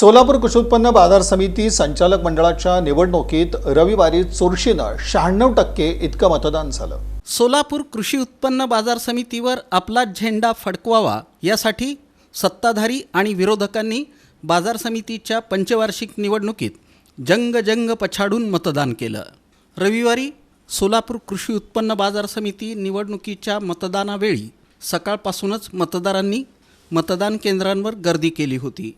सोलापूर कृषी उत्पन्न बाजार समिती संचालक मंडळाच्या निवडणुकीत रविवारी चुरशीनं शहाण्णव टक्के इतकं मतदान झालं. सोलापूर कृषी उत्पन्न बाजार समितीवर आपला झेंडा फडकवावा यासाठी सत्ताधारी आणि विरोधकांनी बाजार समितीच्या पंचवार्षिक निवडणुकीत जंग जंग पछाडून मतदान केलं. रविवारी सोलापूर कृषी उत्पन्न बाजार समिती निवडणुकीच्या मतदानावेळी सकाळपासूनच मतदारांनी मतदान केंद्रांवर गर्दी केली होती.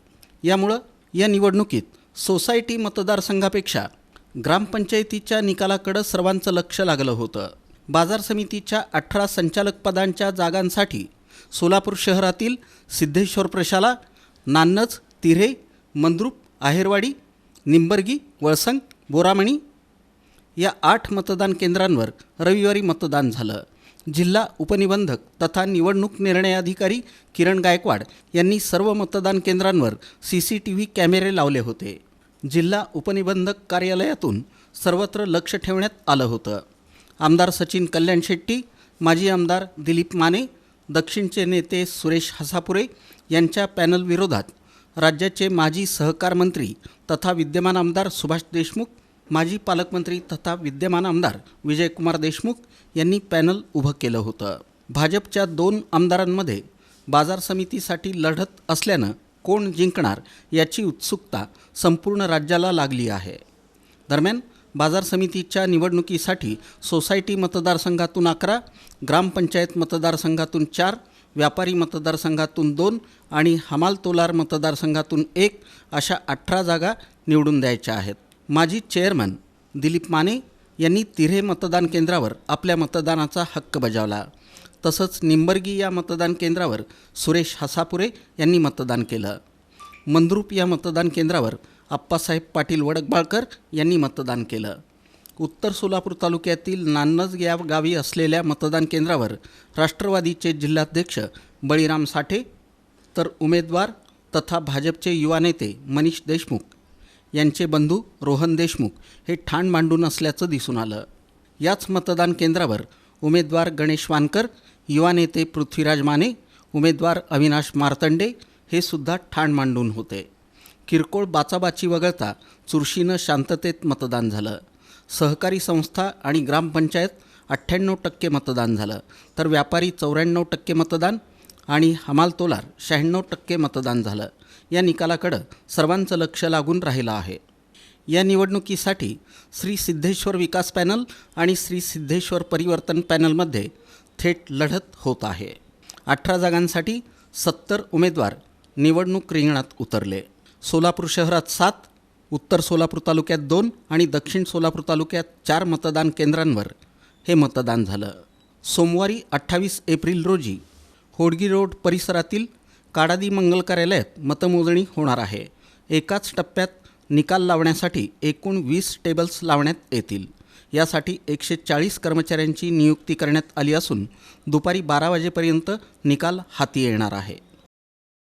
यामुळं या निवडणुकीत सोसायटी मतदारसंघापेक्षा ग्रामपंचायतीच्या निकालाकडं सर्वांचं लक्ष लागलं होतं. बाजार समितीच्या अठरा संचालकपदांच्या जागांसाठी सोलापूर शहरातील सिद्धेश्वर प्रशाला नान्नज तिरे मंद्रुप आहेरवाडी निंबर्गी वळसंग बोरामणी या आठ मतदान केंद्रांवर रविवारी मतदान झालं. जिल्हा उपनिबंधक तथा निवडणूक निर्णय अधिकारी किरण गायकवाड यांनी सर्व मतदान केंद्रांवर सी सी टी व्ही कॅमेरे लावले होते. जिल्हा उपनिबंधक कार्यालयातून सर्वत्र लक्ष ठेवण्यात आलं होतं. आमदार सचिन कल्याण शेट्टी माजी आमदार दिलीप माने दक्षिणचे नेते सुरेश हसापुरे यांच्या पॅनलविरोधात राज्याचे माजी सहकार मंत्री तथा विद्यमान आमदार सुभाष देशमुख माजी पालकमंत्री तथा विद्यमान आमदार विजयकुमार देशमुख यांनी पॅनल उभं केलं होतं. भाजपच्या दोन आमदारांमध्ये बाजार समितीसाठी लढत असल्यानं कोण जिंकणार याची उत्सुकता संपूर्ण राज्याला लागली आहे. दरम्यान बाजार समितीच्या निवडणुकीसाठी सोसायटी मतदारसंघातून अकरा ग्रामपंचायत मतदारसंघातून चार व्यापारी मतदारसंघातून दोन आणि हमाल तोलार मतदारसंघातून एक अशा अठरा जागा निवडून द्यायच्या आहेत. माजी चेअरमन दिलीप माने यांनी तिरे मतदान केंद्रावर आपल्या मतदानाचा हक्क बजावला. तसंच निंबर्गी या मतदान केंद्रावर सुरेश हसापुरे यांनी मतदान केलं. मंद्रुप या मतदान केंद्रावर आप्पासाहेब पाटील वडकबाळकर यांनी मतदान केलं. उत्तर सोलापूर तालुक्यातील नान्नज या गावी असलेल्या मतदान केंद्रावर राष्ट्रवादीचे जिल्हाध्यक्ष बळीराम साठे तर उमेदवार तथा भाजपचे युवा नेते मनीष देशमुख यांचे बंधू रोहन देशमुख हे ठाण मांडून असल्याचं दिसून आलं. याच मतदान केंद्रावर उमेदवार गणेश वानकर युवा नेते पृथ्वीराज माने उमेदवार अविनाश मार्तंडे हे सुद्धा ठाण मांडून होते. किरकोळ बाचाबाची वगळता चुरशीनं शांततेत मतदान झालं. सहकारी संस्था आणि ग्रामपंचायत अठ्ठ्याण्णव टक्के मतदान झालं. तर व्यापारी चौऱ्याण्णव टक्के मतदान आणि हमाल तोलार शहाण्णव टक्के मतदान झालं. या निकालाकडं सर्वांचं लक्ष लागून राहिलं आहे. या निवडणुकीसाठी श्री सिद्धेश्वर विकास पॅनल आणि श्री सिद्धेश्वर परिवर्तन पॅनलमध्ये थेट लढत होत आहे. अठरा जागांसाठी सत्तर उमेदवार निवडणूक रिंगणात उतरले. सोलापूर शहरात सात उत्तर सोलापूर तालुक्यात दोन आणि दक्षिण सोलापूर तालुक्यात चार मतदान केंद्रांवर हे मतदान झालं. सोमवारी अठ्ठावीस एप्रिल रोजी होडगी रोड परिसरातील काडादी मंगल कार्यालयात मतमोजणी होणार आहे. एकाच टप्प्यात निकाल लावण्यासाठी एकूण वीस टेबल्स लावण्यात येतील. यासाठी एकशे चाळीस कर्मचाऱ्यांची नियुक्ती करण्यात आली असून दुपारी बारा वाजेपर्यंत निकाल हाती येणार आहे.